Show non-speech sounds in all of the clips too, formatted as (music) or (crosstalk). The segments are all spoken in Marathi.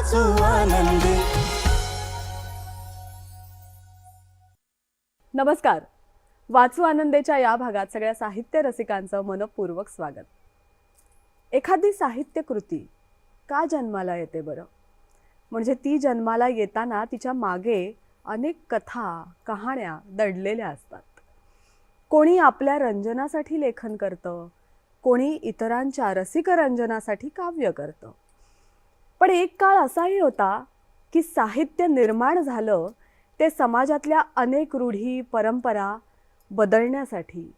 आनंदी. नमस्कार. वाचू आनंदेच्या या भागात सगळ्या साहित्य रसिकांचं मनपूर्वक स्वागत. एखादी साहित्य कृती का जन्माला येते बरं? म्हणजे ती जन्माला येताना तिच्यामागे अनेक कथा कहाण्या दडलेल्या असतात. कोणी आपल्या रंजनासाठी लेखन करतं कोणी इतरांच्या रसिकरंजनासाठी काव्य करतं. पण एक काळ असाही होता की साहित्य निर्माण झालं ते समाजातल्या अनेक रूढी परंपरा बदलण्यासाठी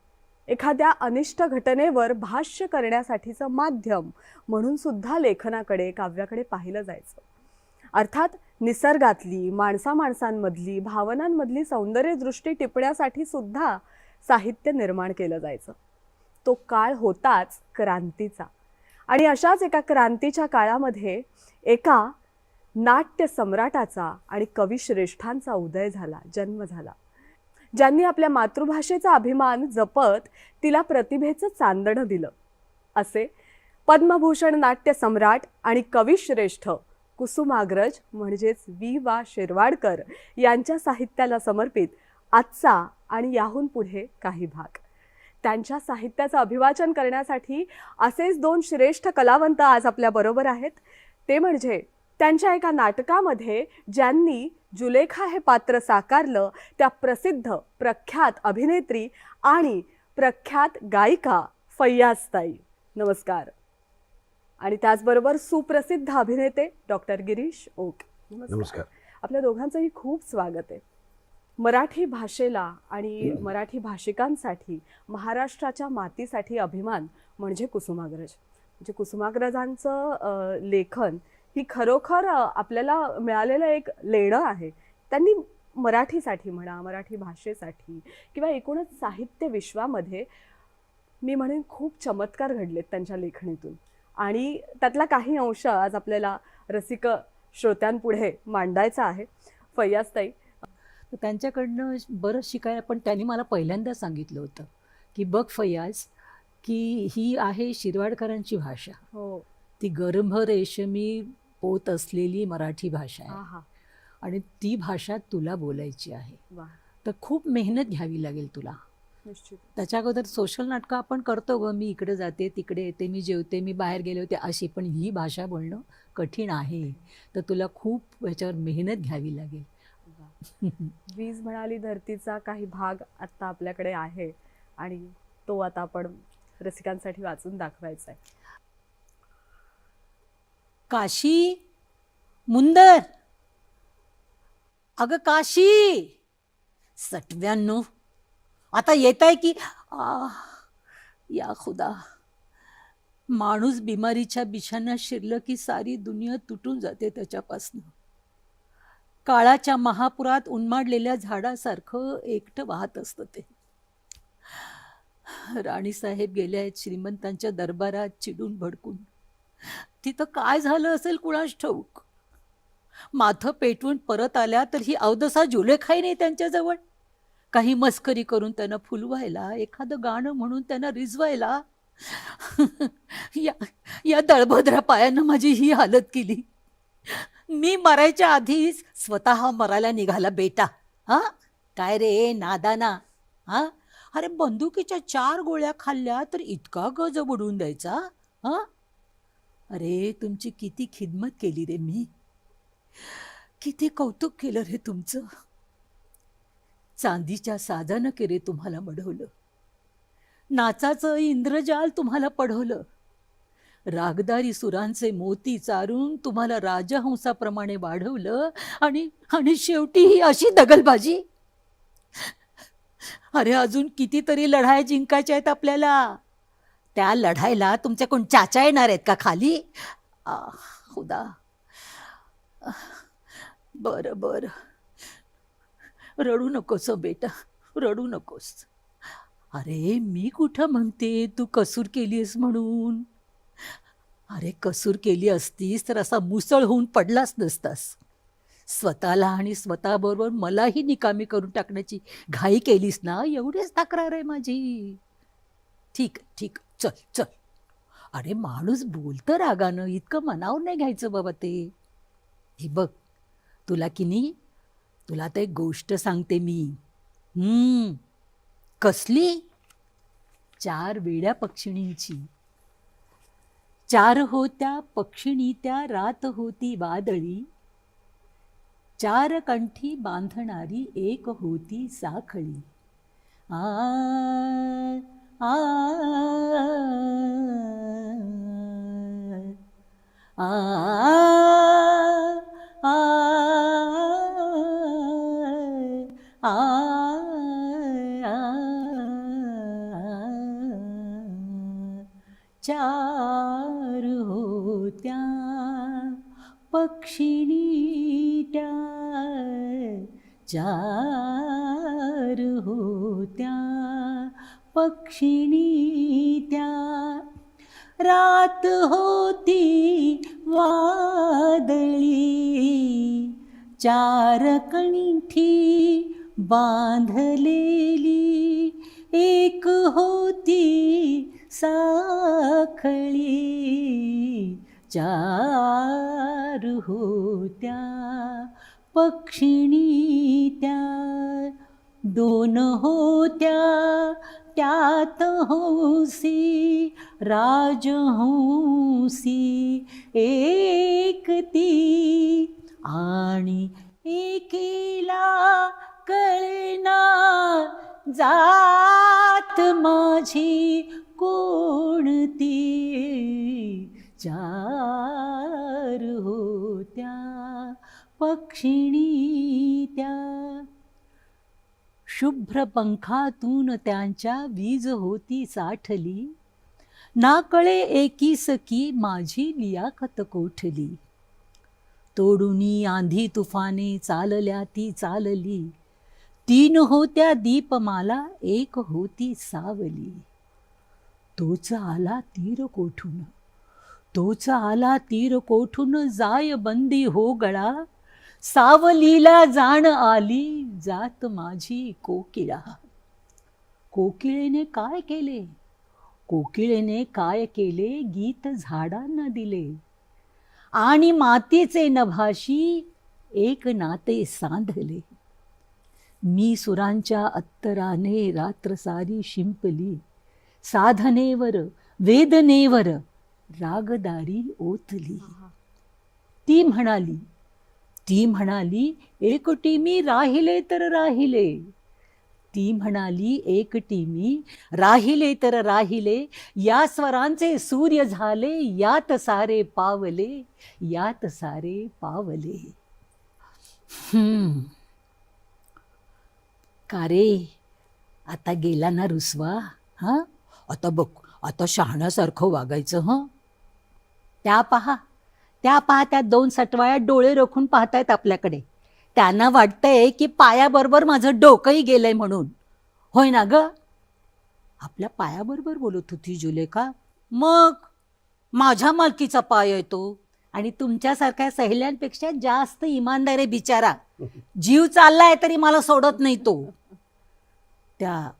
एखाद्या अनिष्ट घटनेवर भाष्य करण्यासाठीचं माध्यम म्हणून सुद्धा लेखनाकडे काव्याकडे पाहिलं जायचं. अर्थात निसर्गातली माणसा माणसांमधली भावनांमधली सौंदर्यदृष्टी टिपण्यासाठी सुद्धा साहित्य निर्माण केलं जायचं. तो काळ होताच क्रांतीचा. आणि अशाच एका क्रांतीच्या काळामध्ये एका नाट्य सम्राटाचा आणि कविश्रेष्ठांचा उदय झाला जन्म झाला. ज्यांनी आपल्या मातृभाषेचा अभिमान जपत तिला प्रतिभेचं चांदणं दिलं. असे पद्मभूषण नाट्य सम्राट आणि कविश्रेष्ठ कुसुमाग्रज म्हणजेच वि वा. शिरवाडकर यांच्या साहित्याला समर्पित आजचा आणि याहून पुढे काही भाग. त्यांच्या साहित्याचं अभिवाचन करण्यासाठी असेच दोन श्रेष्ठ कलावंत आज आपल्या बरोबर आहेत. ते म्हणजे त्यांच्या एका नाटकामध्ये ज्यांनी जुलेखा हे पात्र साकारलं त्या प्रसिद्ध प्रख्यात अभिनेत्री आणि प्रख्यात गायिका फय्याजताई नमस्कार. आणि त्याचबरोबर सुप्रसिद्ध अभिनेते डॉक्टर गिरीश ओक. नमस्कार. आपल्या दोघांचंही खूप स्वागत आहे. मराठी भाषेला आणि मराठी भाषिकांसाठी महाराष्ट्राच्या मातीसाठी अभिमान म्हणजे कुसुमाग्रज. म्हणजे कुसुमाग्रजांचं लेखन ही खरोखर आपल्याला मिळालेलं एक लेणं आहे. त्यांनी मराठीसाठी म्हणा मराठी भाषेसाठी किंवा एकूणच साहित्य विश्वामध्ये मी म्हणेन खूप चमत्कार घडलेत त्यांच्या लेखणीतून. आणि त्यातला काही अंश आज आपल्याला रसिक श्रोत्यांपुढे मांडायचा आहे. फय्याजताई तर त्यांच्याकडनं बरंच शिकायला पण त्यांनी मला पहिल्यांदा सांगितलं होतं की बघ फयाज की ही आहे शिरवाडकरांची भाषा. हो. ती गर्भ रेशमी पोत असलेली मराठी भाषा आहे. आणि ती भाषा तुला बोलायची आहे. तर खूप मेहनत घ्यावी लागेल तुला. त्याच्या अगोदर सोशल नाटकं आपण करतो ग मी इकडे जाते तिकडे येते मी जेवते मी बाहेर गेले होते अशी. पण ही भाषा बोलणं कठीण आहे. तर तुला खूप ह्याच्यावर मेहनत घ्यावी लागेल. (laughs) वीज म्हणाली धरतीचा काही भाग आता आपल्याकडे आहे आणि तो आता आपण रसिकांसाठी वाचून दाखवायचा आहे. काशी मुंदर. अगं काशी सटव्याण्णव. आता येत आहे की आह, या खुदा. माणूस बिमारीच्या बिछाना शिरलं की सारी दुनिया तुटून जाते त्याच्यापासनं. काळाच्या महापुरात उन्माडलेल्या झाडासारखं एकटं वाहत असतं ते. राणीसाहेब गेले आहेत श्रीमंतांच्या दरबारात चिडून भडकून. तिथं काय झालं असेल कुणास ठाऊक? माथं पेटवून परत आल्या तर ही अवदसा जुलेखाई नाही त्यांच्याजवळ. काही मस्करी करून त्यांना फुलवायला एखादं गाणं म्हणून त्यांना रिजवायला. (laughs) या या दळभद्रा पायानं माझी ही हालत केली. मी मरायच्या आधीच स्वतः मरायला निघाला बेटा. हा? काय रे नादाना? हा? अरे बंदुकीच्या चार गोळ्या खाल्ल्या तर इतका गज बुडवून द्यायचा? हा? अरे तुमची किती खिदमत केली रे मी. किती कौतुक केलं रे तुमचं. चांदीच्या साजानं केले तुम्हाला मढवलं. नाचाचं इंद्रजाल तुम्हाला पढवलं. रागदारी सुरांचे मोती चारून तुम्हाला राजहंसाप्रमाणे वाढवलं आणि आणि शेवटी ही अशी दगलबाजी? अरे अजून कितीतरी लढाया जिंकायच्या आहेत आपल्याला. त्या लढाईला तुमचे कोण चाचा येणार आहेत का खाली? आ, खुदा. बरं बरं. रडू नकोस हो बेटा रडू नकोस. अरे मी कुठं म्हणते तू कसूर केलीस म्हणून? अरे कसूर केली असतीस तर असा मुसळ होऊन पडलाच नसतास. स्वतःला आणि स्वतःबरोबर मलाही निकामी करून टाकण्याची घाई केलीस ना? एवढीच तक्रार आहे माझी. ठीक ठीक चल चल. अरे माणूस बोलतं रागानं इतकं मनावर नाही घ्यायचं बाबा ते. हे बघ तुला की नाही? तुला आता एक गोष्ट सांगते मी. कसली? चार वेड्या पक्षिणींची. चार होत्या पक्षिणी त्या रात होती वादळी चार कंठी बांधणारी एक होती साखळी आ आ आ आ सी राजहंसी एक ती आणि एकीला कळना जात माझी कोणती? चार होत्या पक्षिणी त्या शुभ्र पंखातून त्यांच्या वीज होती साठली. नाकळे एकी सकी माझी लियाकत कोठली. तोडुनी आंधी तुफाने चालल्या ती चालली. तीन होत्या दीपमाला एक होती सावली. तोच आला तीर कोठून? तोच आला तीर कोठून? जाय बंदी हो गळा. सावलीला जाण आली जात माझी कोकिळा. कोकिळेने काय केले? कोकिळेने काय केले? गीत झाडांना दिले. आणि मातीचे नभाशी एक नाते सांधले. मी सुरांच्या अत्तराने रात्र सारी शिंपली. साधनेवर वेदनेवर रागदारी ओतली. ती म्हणाली ती म्हणाली एकटी मी राहिले तर राहिले. ती म्हणाली एकटी मी राहिले तर राहिले. या स्वरांचे सूर्य झाले यात सारे पावले यात सारे पावले. हम्म. का रे? आता गेला ना रुसवा हां? आता बघ आता शहाण्यासारखं वागायचं हं? त्या पहा. त्या पहा त्या दोन सटवाया डोळे रोखून पाहतायत आपल्याकडे. त्यांना वाटतंय की पायाबरोबर माझं डोकंही गेलंय म्हणून. होय ना ग? आपल्या पायाबरोबर बोलत होती जुलेखा. मग? माझ्या मालकीचा पाय आहे तो. आणि तुमच्यासारख्या सहेल्यांपेक्षा जास्त इमानदार आहे बिचारा. जीव चाललाय तरी मला सोडत नाही तो. त्या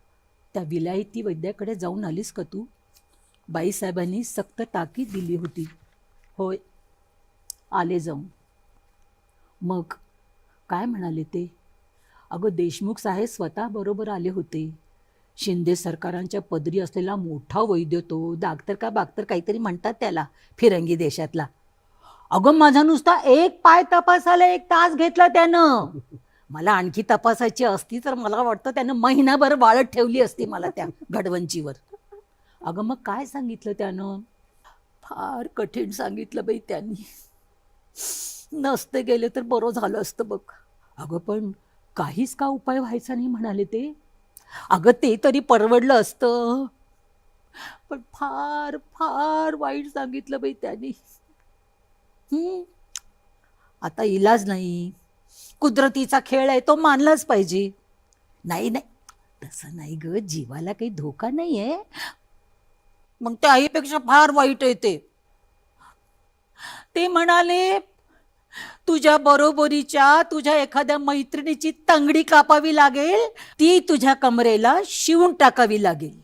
त्या विलायती वैद्याकडे जाऊन आलीस का तू? बाईसाहेबांनी सक्त ताकीद दिली होती. होय. आले जाऊन. मग काय म्हणाले ते? अगं देशमुख साहेब स्वतः बरोबर आले होते. शिंदे सरकारांच्या पदरी असलेला मोठा वैद्य तो दागतर का बागतर काहीतरी म्हणतात त्याला फिरंगी देशातला. अगं माझा नुसता एक पाय तपासायला एक तास घेतला त्यानं. मला आणखी तपासायची असती तर मला वाटतं त्यानं महिनाभर वाळत ठेवली असती मला त्या घडवंचीवर. अगं मग काय सांगितलं त्यानं? फार कठीण सांगितलं बाई त्यांनी. नसते गेले तर बरं झालं असतं बघ. अगं पण काहीच का उपाय व्हायचा नाही म्हणाले ते? अगं ते तरी परवडलं असतं. पण फार फार वाईट सांगितलं बाई त्यांनी. हम्म. आता इलाज नाही. कुदरतीचा खेळ आहे तो मानलाच पाहिजे. नाही नाही. तसं नाही ग जीवाला काही धोका नाही आहे मग त्या आईपेक्षा फार वाईट आहे ते. ते म्हणाले तुझ्या बरोबरीच्या तुझ्या एखाद्या मैत्रिणीची तंगडी कापावी लागेल ती तुझ्या कमरेला शिवून टाकावी लागेल.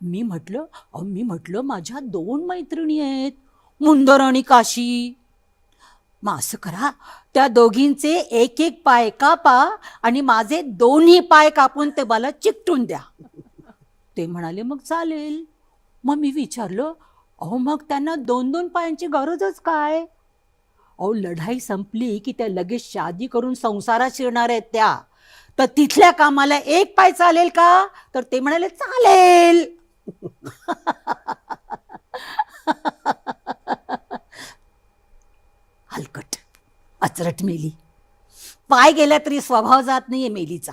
मी म्हटलं अहो मी म्हटलं माझ्या दोन मैत्रिणी आहेत मुंदर आणि काशी. मग असं करा त्या दोघींचे एक एक पाय कापा आणि माझे दोन्ही पाय कापून ते मला चिकटून द्या. ते म्हणाले मग चालेल. मग मी विचारलं अहो मग त्यांना दोन दोन पायांची गरजच काय? अहो लढाई संपली की त्या लगेच शादी करून संसारात शिरणार आहेत त्या. तर तिथल्या कामाला एक पाय चालेल का? तर ते म्हणाले चालेल. हलकट अचरट मेली. पाय गेला तरी स्वभाव जात नाहीये मेलीचा.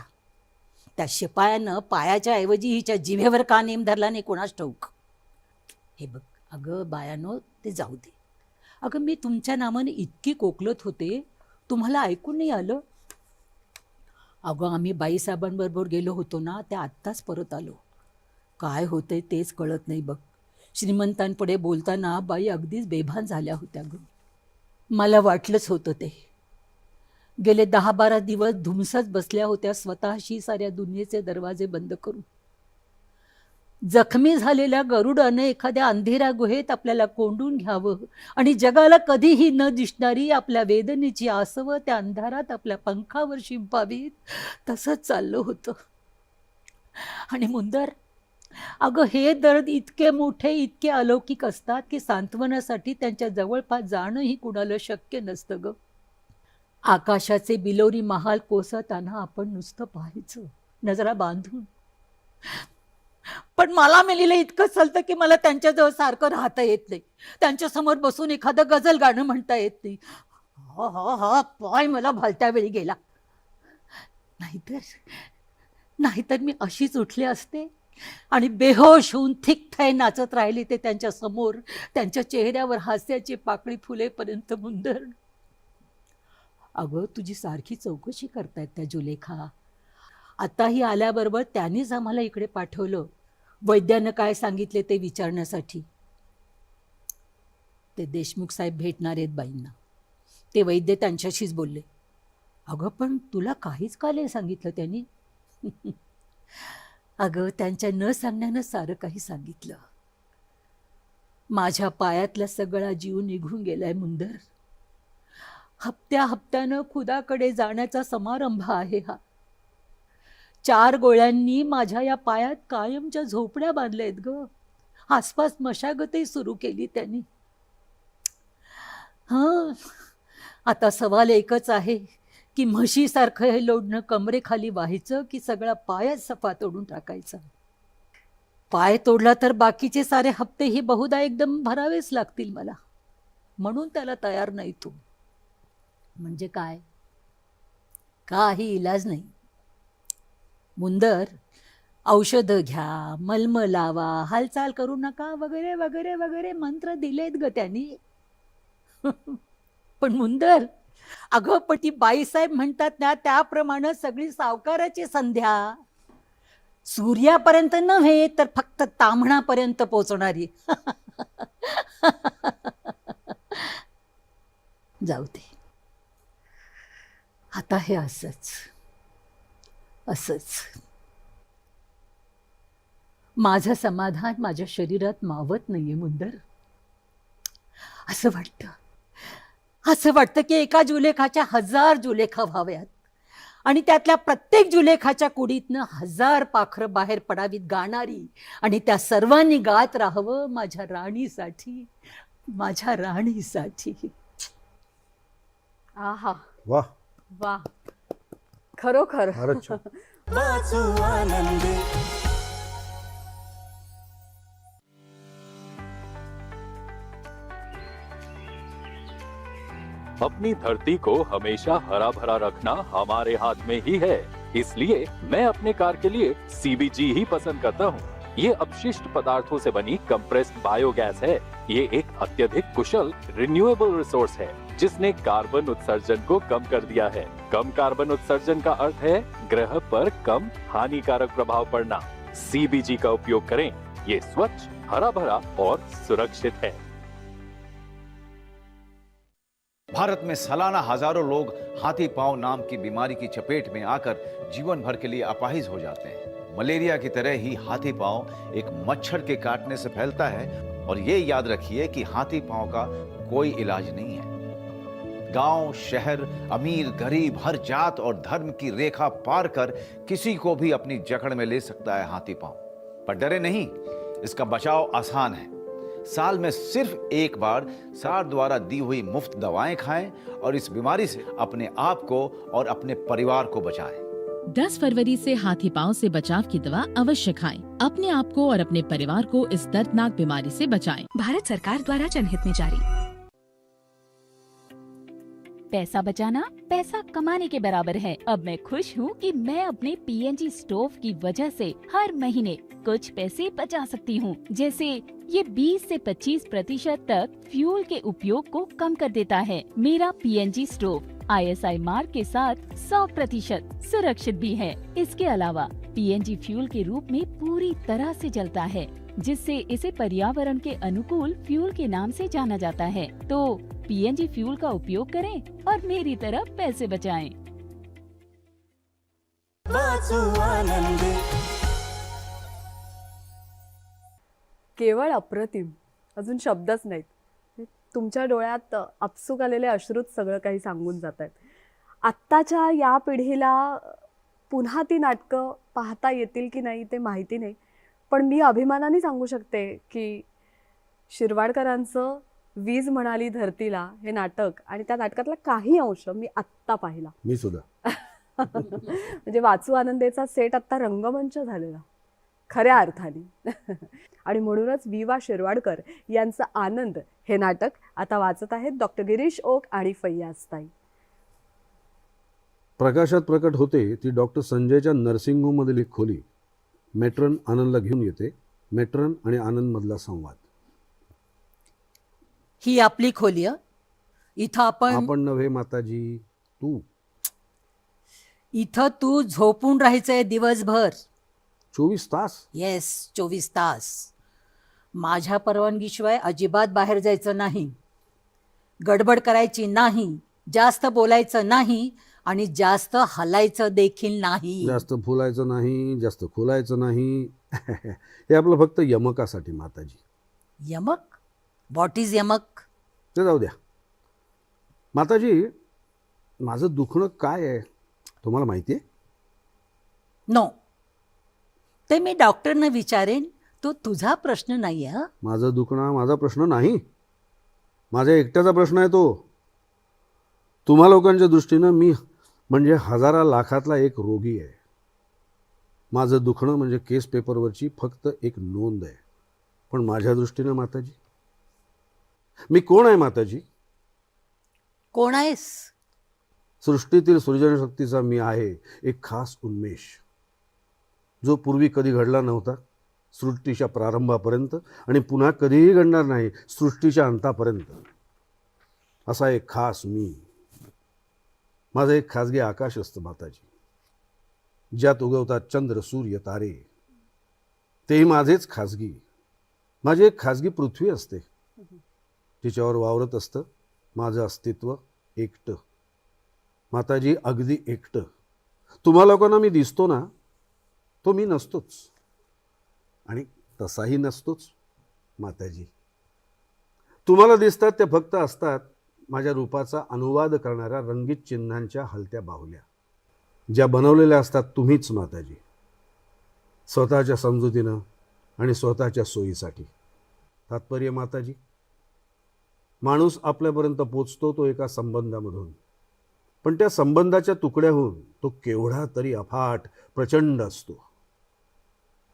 त्या शिपायानं पायाच्या ऐवजी हिच्या जिभेवर का नेम धरला नाही कोणाच ठाऊक? हे बघ अगं बायानो ते जाऊ दे. अगं मी तुमच्या नावाने इतकी कोकलत होते तुम्हाला ऐकून नाही आलं? अगं आम्ही बाईसाहेबांबरोबर गेलो होतो ना त्या आत्ताच परत आलो. काय होतंय तेच कळत नाही बघ. श्रीमंतांपुढे बोलताना बाई अगदीच बेभान झाल्या होत्या ग. मला वाटलंच होतं ते. गेले दहा बारा दिवस धुमसत बसल्या होत्या स्वतःशी साऱ्या दुनियेचे दरवाजे बंद करून. जखमी झालेल्या गरुडाने एखाद्या अंधेऱ्या गुहेत आपल्याला कोंडून घ्यावं. आणि जगाला कधीही न दिसणारी आपल्या वेदनेची आसवं त्या अंधारात आपल्या पंखावर शिंपावीत. तसंच चाललं होतं. आणि मुंदर अगं हे दर्द इतके मोठे इतके अलौकिक असतात की सांत्वनासाठी त्यांच्या जवळपास जाणंही कुणाला शक्य नसतं ग. आकाशाचे बिलोरी महाल कोसळताना आपण नुसतं पाहायचं. नजरा बांधून. पण मला मेलेलं इतकं चालतं की मला त्यांच्याजवळ सारखं राहता येत नाही. त्यांच्यासमोर बसून एखादं गझल गाणं म्हणता येत नाही. हा हा हा पाय मला भलत्या वेळी गेला. नाहीतर नाहीतर मी अशीच उठले असते आणि बेहोश होऊन थिकथय नाचत राहिले ते त्यांच्यासमोर. त्यांच्या चेहऱ्यावर हास्याची पाकळी फुलेपर्यंत मुंदर. अगं तुझी सारखी चौकशी करतायत त्या जुलेखा. आताही आल्याबरोबर त्यांनीच आम्हाला इकडे पाठवलं. वैद्यानं काय सांगितले ते विचारण्यासाठी. ते देशमुख साहेब भेटणार आहेत बाईंना. ते वैद्य त्यांच्याशीच बोलले. अगं पण तुला काहीच का नाही सांगितलं त्यांनी? (laughs) अगं त्यांच्या न सांगण्यानं सारं काही सांगितलं. माझ्या पायातला सगळा जीव निघून गेलाय मुंदर. हप्त्या हप्त्यानं खुदाकडे जाण्याचा समारंभ आहे हा. चार गोळ्यांनी माझ्या या पायात कायमच्या झोपड्या बांधल्या आहेत ग. आसपास मशागतही सुरू केली त्यांनी. हां आता सवाल एकच आहे की म्हशीसारखं हे लोडणं कमरेखाली व्हायचं की सगळा पायच सफा तोडून टाकायचा? पाय तोडला तर बाकीचे सारे हप्तेही बहुधा एकदम भरावेच लागतील मला. म्हणून त्याला तयार नाही तू. म्हणजे काय? काही इलाज नाही. मुंदर औषधं घ्या मलम लावा हालचाल करू नका वगैरे वगैरे वगैरे मंत्र दिलेत ग त्यांनी. (laughs) पण मुंदर अगं पण ती बाईसाहेब म्हणतात ना त्याप्रमाणे सगळी सावकाराची संध्या. सूर्यापर्यंत नव्हे तर फक्त ताम्हणापर्यंत पोचणारी. (laughs) जाऊ दे. आता हे असंच. असंच. माझं समाधान माझ्या शरीरात मावत नाहीये मुंदर. असं वाटतं. असं वाटतं की एका जुलेखाच्या हजार जुलेखा व्हाव्यात. आणि त्यातल्या प्रत्येक जुलेखाच्या कुडीतनं हजार पाखरं बाहेर पडावीत गाणारी आणि त्या सर्वांनी गात राहावं माझ्या राणीसाठी माझ्या राणीसाठी. आहा. वाह. वा खरोखर. फारच (laughs) छान अपनी धरती को हमेशा हरा भरा रखना हमारे हाथ में ही है। इसलिए मैं अपने कार के लिए सीबीजी ही पसंद करता हूँ। ये अपशिष्ट पदार्थों से बनी कंप्रेस्ड बायोगैस है। ये एक अत्यधिक कुशल रिन्यूएबल रिसोर्स है। जिसने कार्बन उत्सर्जन को कम कर दिया है। कम कार्बन उत्सर्जन का अर्थ है, ग्रह पर कम हानिकारक प्रभाव पड़ना। सीबीजी का उपयोग करें। ये स्वच्छ हरा भरा और सुरक्षित है। भारत में सालाना हज़ारों लोग हाथी पाँव नाम की बीमारी की चपेट में आकर जीवन भर के लिए अपाहिज हो जाते हैं। मलेरिया की तरह ही हाथी पाँव एक मच्छर के काटने से फैलता है, और ये याद रखिए कि हाथी पाँव का कोई इलाज नहीं है। गाँव शहर अमीर गरीब हर जात और धर्म की रेखा पार कर किसी को भी अपनी जकड़ में ले सकता है हाथी पाँव पर डरे नहीं इसका बचाव आसान है साल में सिर्फ़ एक बार सार द्वारा दी हुई मुफ़्त दवाएँ खाएँ और इस बीमारी से अपने आप को और अपने परिवार को बचाएँ 10 फरवरी से हाथी पाँव से बचाव की दवा अवश्य खाएँ। अपने आप को और अपने परिवार को इस दर्दनाक बीमारी से बचाएँ। भारत सरकार द्वारा जनहित में जारी पैसा बचाना पैसा कमाने के बराबर है। अब मैं खुश हूँ कि मैं अपने पीएनजी स्टोव की वजह से हर महीने कुछ पैसे बचा सकती हूँ। जैसे ये 20 से 25 प्रतिशत तक फ्यूल के उपयोग को कम कर देता है। मेरा पीएनजी स्टोव आईएसआई मार्क के साथ 100 प्रतिशत सुरक्षित भी है। इसके अलावा पीएनजी फ्यूल के रूप में पूरी तरह से जलता है, जिससे इसे पर्यावरण के अनुकूल फ्यूल के नाम से जाना जाता है। तो पीएनजी फ्यूल का उपयोग करें और मेरी तरह पैसे बचाएं। केवळ अप्रतिम अजून शब्दच नाहीत. तुमच्या डोळ्यात अपसूक आलेले अश्रूच सगळं काही सांगून जात आहेत आत्ताच्या या पिढीला पुन्हा ती नाटकं पाहता येतील की नाही ते माहिती नाही. पण मी अभिमानाने सांगू शकते की शिरवाडकरांचं वीज म्हणाली धरतीला हे नाटक आणि त्या नाटकातला काही अंश मी आत्ता पाहिला. (laughs) मी सुद्धा. म्हणजे वाचू आनंदेचा सेट आत्ता रंगमंच झालेला. खऱ्या अर्थाने. (laughs) आणि म्हणूनच वि वा शिरवाडकर यांचं आनंद हे नाटक आता वाचत आहेत डॉक्टर गिरीश ओक आणि फैयाज ताई प्रकाशात प्रकट होते ती डॉक्टर संजयच्या नर्सिंग होममधील खोली. मेट्रन आनंदला घेऊन येते. मेट्रन आणि आनंदमधला संवाद. ही आपली खोली हं? इथं आपण आपण नव्हे माताजी तू. इथं तू झोपून राहायचंय दिवसभर. चोवीस तास? येस चोवीस तास. माझ्या परवानगीशिवाय अजिबात बाहेर जायचं नाही. गडबड करायची नाही जास्त बोलायचं नाही आणि जास्त हलायचं देखील नाही. जास्त फुलायचं नाही जास्त खोलायचं नाही. (laughs) हे आपलं फक्त यमकासाठी माताजी. यमक? व्हॉट इज यमक? ते जाऊ द्या. माताजी माझं दुखणं काय आहे? तुम्हाला माहिती आहे? नो ते मी डॉक्टरना विचारेन तो तुझा प्रश्न नाही आहे हं? माझं दुखणं माझा प्रश्न नाही. माझ्या एकट्याचा प्रश्न आहे तो. तुम्हा लोकांच्या दृष्टीनं मी म्हणजे हजारा लाखातला एक रोगी आहे. माझं दुखणं म्हणजे केस पेपरवरची फक्त एक नोंद आहे. पण माझ्या दृष्टीनं माताजी मी कोण आहे माताजी? कोण आहेस? सृष्टीतील सृजनशक्तीचा मी आहे एक खास उन्मेष. जो पूर्वी कधी घडला नव्हता सृष्टीच्या प्रारंभापर्यंत आणि पुन्हा कधीही घडणार नाही सृष्टीच्या अंतापर्यंत. असा एक खास मी. माझं एक खाजगी आकाश असतं माताजी. ज्यात उगवतात चंद्र सूर्य तारे. तेही माझेच खाजगी. माझी एक खाजगी पृथ्वी असते. तिच्यावर वावरत असतं. माझं अस्तित्व एकटं. माताजी अगदी एकटं. तुम्हा लोकांना मी दिसतो ना तो मी नसतोच. आणि तसाही नसतोच माताजी. तुम्हाला दिसतात ते फक्त असतात माझ्या रूपाचा अनुवाद करणाऱ्या रंगीत चिन्हांच्या हलत्या बाहुल्या. ज्या बनवलेल्या असतात तुम्हीच माताजी. स्वतःच्या समजुतीनं आणि स्वतःच्या सोयीसाठी. तात्पर्य माताजी? माणूस आपल्यापर्यंत पोचतो तो एका संबंधामधून. पण त्या संबंधाच्या तुकड्याहून तो केवढा तरी अफाट प्रचंड असतो.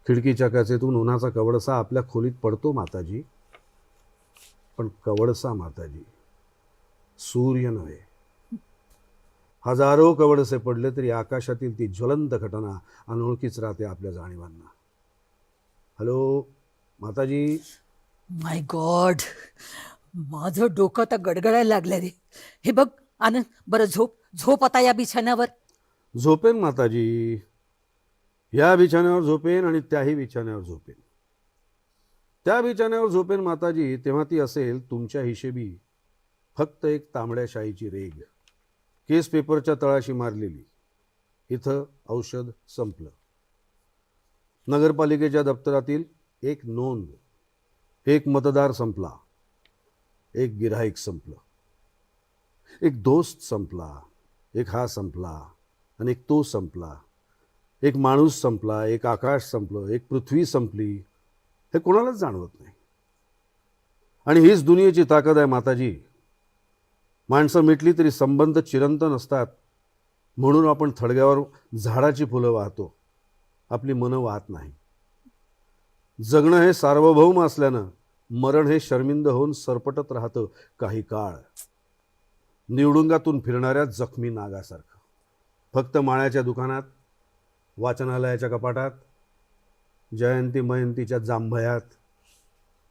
खिडकीच्या काचेतून उन्हाचा कवडसा आपल्या खोलीत पडतो माताजी. पण कवडसा माताजी सूर्य नव्हे. हजारो कवडसे पडले तरी आकाशातील ती ज्वलंत घटना अनोळखीच राहते आपल्या जाणीवांना. हॅलो माताजी. माय गॉड माझं डोकं आता गडगडायला लागलं रे. हे बघ आनंद बरं झोप झोप आता या बिछाण्यावर. झोपेन माताजी. या बिछाण्यावर झोपेन आणि त्याही बिछाण्यावर झोपेन. त्या बिछाण्यावर झोपेन माताजी तेव्हा ती असेल तुमच्या हिशेबी फक्त एक तांबड्या शाईची रेग. केस पेपरच्या तळाशी मारलेली. इथं औषध संपलं. नगरपालिकेच्या दप्तरातील एक नोंद. एक मतदार संपला. एक गिऱ्हाईक संपलं. एक दोस्त संपला एक हा संपला आणि एक तो संपला. एक माणूस संपला एक आकाश संपलं एक पृथ्वी संपली हे कोणालाच जाणवत नाही. आणि हीच दुनियेची ताकद आहे माताजी. माणसं मिटली तरी संबंध चिरंतन असतात. म्हणून आपण थडग्यावर झाडाची फुलं वाहतो. आपली मनं वाहत नाही. जगणं हे सार्वभौम असल्यानं मरण हे शर्मिंद होऊन सरपटत राहतं काही काळ. निवडुंगातून फिरणाऱ्या जखमी नागासारखं. फक्त माळ्याच्या दुकानात वाचनालयाच्या कपाटात जयंती मयंतीच्या जांभयात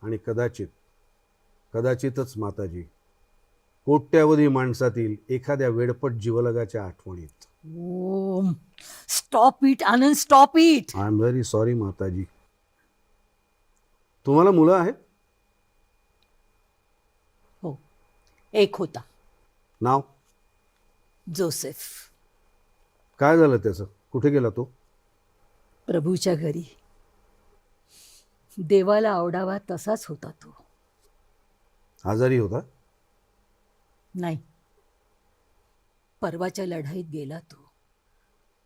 आणि कदाचित कदाचितच माताजी कोट्यावधी माणसातील एखाद्या वेडपट जीवलगाच्या आठवणीत. Om. Stop it Anand stop it I am very sorry माताजी. तुम्हाला मुलं आहेत हो एक होता. नाव? जोसेफ. काय झालं त्याचं? कुठे गेला तो? प्रभूच्या घरी. देवाला आवडावा तसाच होता तो. आजारी होता? नाही. परवाच्या लढाईत गेला तो.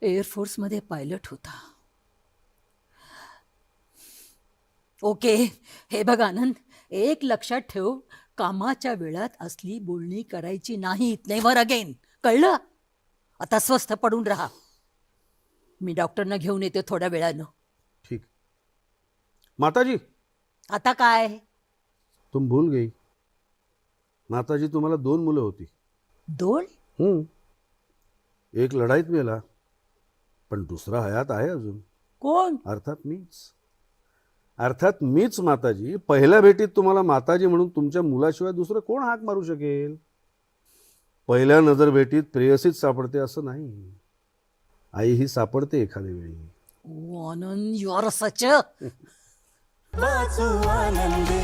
एअरफोर्समध्ये पायलट होता. ओके हे बघ आनंद एक लक्षात ठेव. कामाच्या वेळात असली बोलणी करायची नाहीत नेव्हर अगेन कळलं? आता स्वस्थ पडून राहा. मी डॉक्टरना घेऊन येते थोड्या वेळानं. ठीक. माताजी! आता काय? तुम भूल गई. माताजी तुम्हाला दोन मुलं होती. दोन? हं. एक लढाईत मेला पण दुसरा हयात आहे अजून. कोण? अर्थात मीच. अर्थात मीच माताजी पहिल्या भेटीत तुम्हाला माताजी म्हणून तुमच्या मुलाशिवाय दुसरं कोण हाक मारू शकेल? पहिल्या नजर भेटीत प्रेयसीच सापडते असं नाही. आई ही सापडते एखाद्या वेळी. ओ आनंद यू आर सच वाचू आनंदी.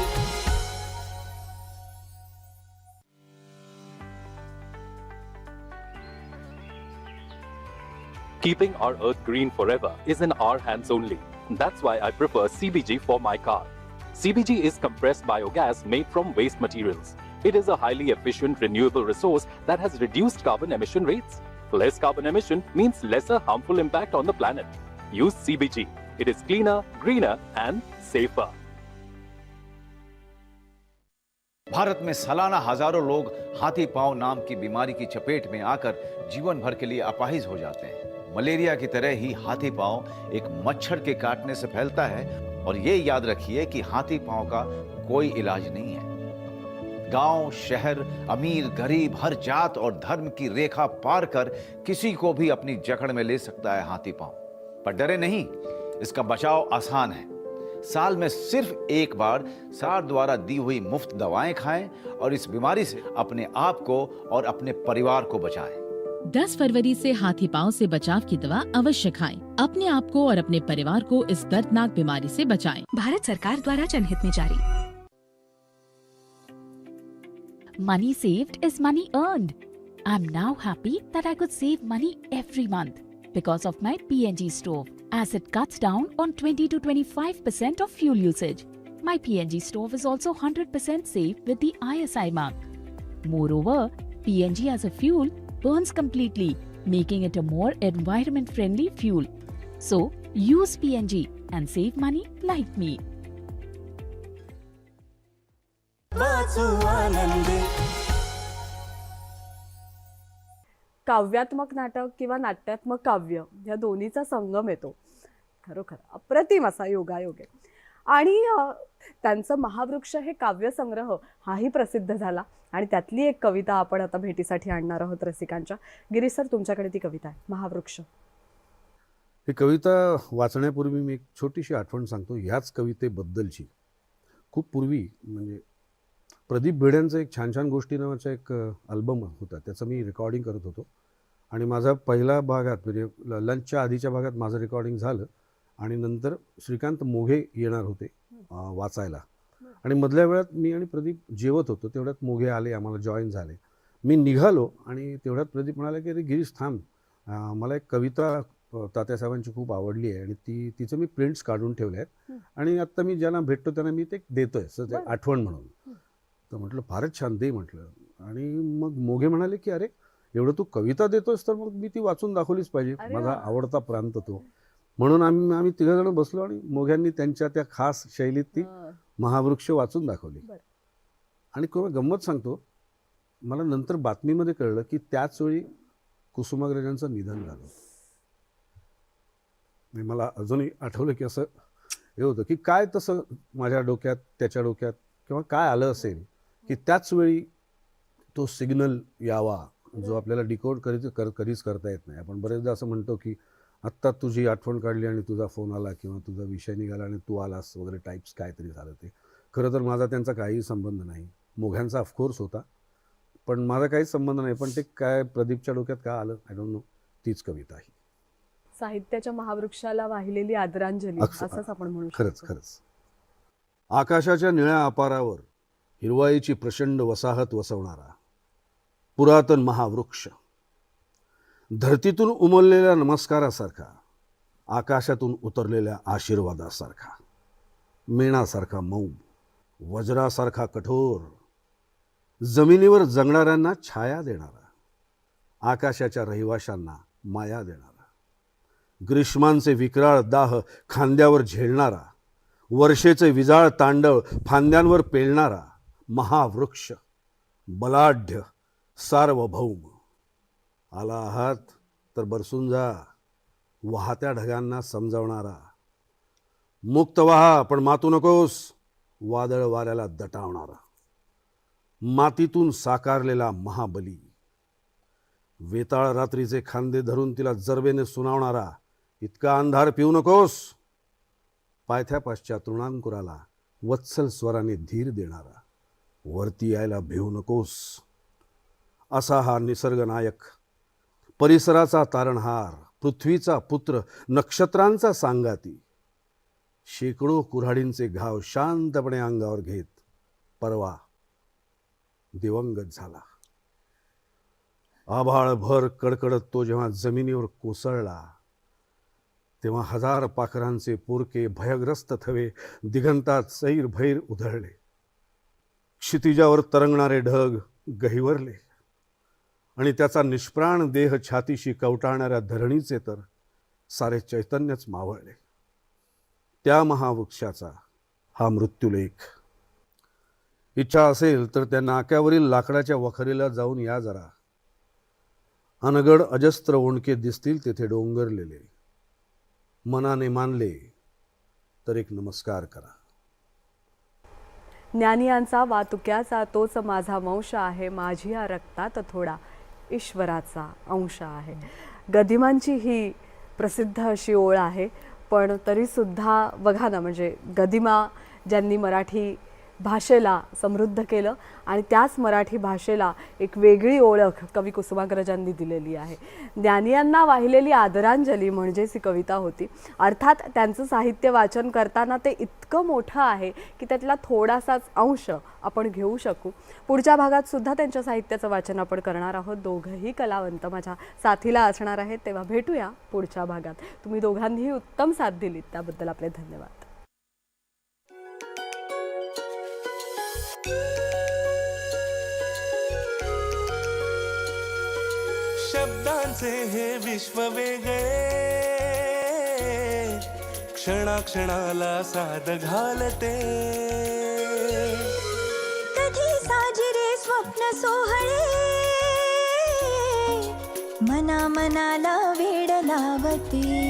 Keeping our earth green forever is in our hands only. That's why I prefer CBG for my car. CBG is compressed biogas made from waste materials. It is a highly efficient renewable resource that has reduced carbon emission rates. Less carbon emission means lesser harmful impact on the planet. Use CBG. It is cleaner, greener, and safer. Bharat में सालाना हजारों लोग हाथी पांव नाम की बीमारी की चपेट में आकर जीवन भर के लिए अपाहिज हो जाते हैं मलेरिया की तरह ही हाथी पाँव एक मच्छर के काटने से फैलता है और ये याद रखिए कि हाथी पाँव का कोई इलाज नहीं है। गाँव, शहर, अमीर, गरीब, हर जात और धर्म की रेखा पार कर किसी को भी अपनी जकड़ में ले सकता है हाथी पाँव। पर डरे नहीं, इसका बचाव आसान है। साल में सिर्फ़ एक बार सार द्वारा दी हुई मुफ़्त दवाएँ खाएँ और इस बीमारी से अपने आप को और अपने परिवार को बचाएँ। 10 फरवरी से हाथी पाओ से बचाव की दवा अवश्य खाएँ। अपने आप को और अपने परिवार को इस दर्दनाक बीमारी से बचाएँ। भारत सरकार द्वारा जनहित में जारी money saved is money earn I am now happy that I could save money every month because of my P N G stove as it cuts down on twenty two twenty five percent of fuel usage my P N G stove is also hundred percent safe with I S I mark moreover P N G as a fuel burns completely, making it a more environment friendly fuel. So, use PNG and save money like me. काव्यात्मक नाटक किंवा नाट्यात्मक काव्य या दोन्हीचा संगम येतो खरोखर अप्रतिम असा योगायोग आहे आणि त्यांचं महावृक्ष हे काव्यसंग्रह हाही प्रसिद्ध झाला. आणि त्यातली एक कविता आपण आता भेटीसाठी आणणार आहोत रसिकांच्या. गिरीश सर तुमच्याकडे ती कविता आहे महावृक्ष. ही कविता वाचण्यापूर्वी मी एक छोटीशी आठवण सांगतो. ह्याच कवितेबद्दलची. खूप पूर्वी म्हणजे प्रदीप भिड्यांचं एक छान छान गोष्टी नावाचा एक अल्बम होता. त्याचं मी रेकॉर्डिंग करत होतो. आणि माझा पहिल्या भागात म्हणजे लंचच्या आधीच्या भागात माझं रेकॉर्डिंग झालं. आणि नंतर श्रीकांत मोघे येणार होते वाचायला. आणि मधल्या वेळात मी आणि प्रदीप जेवत होतो तेवढ्यात मोघे आले आम्हाला जॉईन झाले. मी निघालो आणि तेवढ्यात प्रदीप म्हणाले की अरे गिरीश थांब. मला एक कविता तात्यासाहेबांची खूप आवडली आहे आणि ती तिचं मी प्रिंट्स काढून ठेवले आहेत आणि आत्ता मी ज्यांना भेटतो त्यांना मी ते देतोय असं ते बरं. आठवण म्हणून. तर म्हटलं फारच छान दे म्हटलं. आणि मग मोघे म्हणाले की अरे एवढं तू कविता देतोस तर मग मी ती वाचून दाखवलीच पाहिजे. माझा. आवडता प्रांत तो. म्हणून आम्ही आम्ही तिघजण बसलो आणि मोघ्यांनी त्यांच्या त्या खास शैलीत ती. महावृक्ष वाचून दाखवली. आणि कोण गंमत सांगतो मला नंतर बातमीमध्ये कळलं की त्याच वेळी कुसुमाग्रजांचं निधन झालं आणि मला अजूनही आठवलं की असं हे होतं की काय तसं माझ्या डोक्यात त्याच्या डोक्यात किंवा काय आलं असेल की त्याच वेळी तो सिग्नल यावा जो आपल्याला डिकोड कधी कर कधीच करता येत नाही आपण बरेचदा असं म्हणतो की आत्ता तुझी आठवण काढली आणि तुझा फोन आला किंवा तुझा विषय निघाला आणि तू आलास वगैरे टाईप्स काहीतरी झालं ते. खरं तर माझा त्यांचा काहीही संबंध नाही. मोघ्यांचा ऑफकोर्स होता. पण माझा काहीच संबंध नाही. पण ते काय प्रदीपच्या डोक्यात काय आलं? आय डोंट नो तीच कविता आहे. साहित्याच्या महावृक्षाला वाहिलेली आदरांजली असंच आपण म्हणू खरंच. खरंच. आकाशाच्या निळ्या अपारावर हिरवाईची प्रचंड वसाहत वसवणारा पुरातन महावृक्ष. धरतीतून उमललेल्या नमस्कारासारखा आकाशातून उतरलेल्या आशीर्वादासारखा मेणासारखा मऊ वज्रासारखा कठोर जमिनीवर जगणाऱ्यांना छाया देणारा आकाशाच्या रहिवाशांना माया देणारा ग्रीष्मांचे विक्राळ दाह खांद्यावर झेलणारा वर्षेचे विजाळ तांडव फांद्यांवर पेलणारा महावृक्ष बलाढ्य सार्वभौम. आला आहात तर बरसून जा. वाहत्या ढगांना समजावणारा. मुक्त वाहा पण मातू नकोस. वादळ वाऱ्याला दटावणारा. मातीतून साकारलेला महाबली. वेताळ रात्रीचे खांदे धरून तिला जरबेने सुनावणारा. इतका अंधार पिऊ नकोस. पायथ्यापासच्या तृणांकुराला वत्सल स्वराने धीर देणारा. वरती यायला भिवू नकोस. असा हा निसर्गनायक परिसराचा तारणहार पृथ्वीचा पुत्र नक्षत्रांचा सांगाती. शेकडो कुऱ्हाडींचे घाव शांतपणे अंगावर घेत परवा दिवंगत झाला. आभाळभर कडकडत तो जेव्हा जमिनीवर कोसळला तेव्हा हजार पाखरांचे पोरके भयग्रस्त थवे दिगंतात सैर भैर उधळले. क्षितिजावर तरंगणारे ढग गहिवरले. आणि त्याचा निष्प्राण देह छातीशी कवटाळणाऱ्या धरणीचे तर सारे चैतन्यच मावळले. त्या महावृक्षाचा हा मृत्युलेख. इच्छा असेल तर त्या नाक्यावरील लाकडाच्या वखरीला जाऊन या जरा. अनगड अजस्त्र ओंडके दिसतील तेथे डोंगरलेले. मनाने मानले तर एक नमस्कार करा. ज्ञानियांचा वातुक्याचा तोच माझा वंश आहे माझी या रक्तात थोडा. ईश्वराचा अंश आहे. गदिमांची ही प्रसिद्ध अशी ओळ आहे. पण तरीसुद्धा बघा ना म्हणजे गदिमा ज्यांनी मराठी भाषेला समृद्ध केलं आणि त्याच मराठी भाषेला एक वेगळी ओळख कवी कुसुमाग्रजांनी दिलेली आहे. ज्ञानियांना वाहिलेली आदरांजली म्हणजेच ही कविता होती. अर्थात त्यांचं साहित्य वाचन करताना ते इतकं मोठं आहे की त्यातला थोडासाच अंश आपण घेऊ शकू. पुढच्या भागात सुद्धा त्यांच्या साहित्याचं वाचन आपण करणार आहोत. दोघंही कलावंत माझ्या साथीला असणार आहेत. तेव्हा भेटूया पुढच्या भागात. तुम्ही दोघांनीही उत्तम साथ दिलीत. त्याबद्दल आपले धन्यवाद. शब्दांचे हे विश्व वेगळे. क्षणाक्षणाला साद घालते. कधी साजिरे स्वप्न सोहळे. मना मनाला वेड लावते.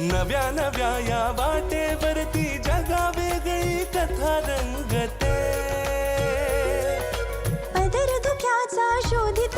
नव्या नव्या या वाटेवरती कथा रंगते. पदर दुख्याचा शोधित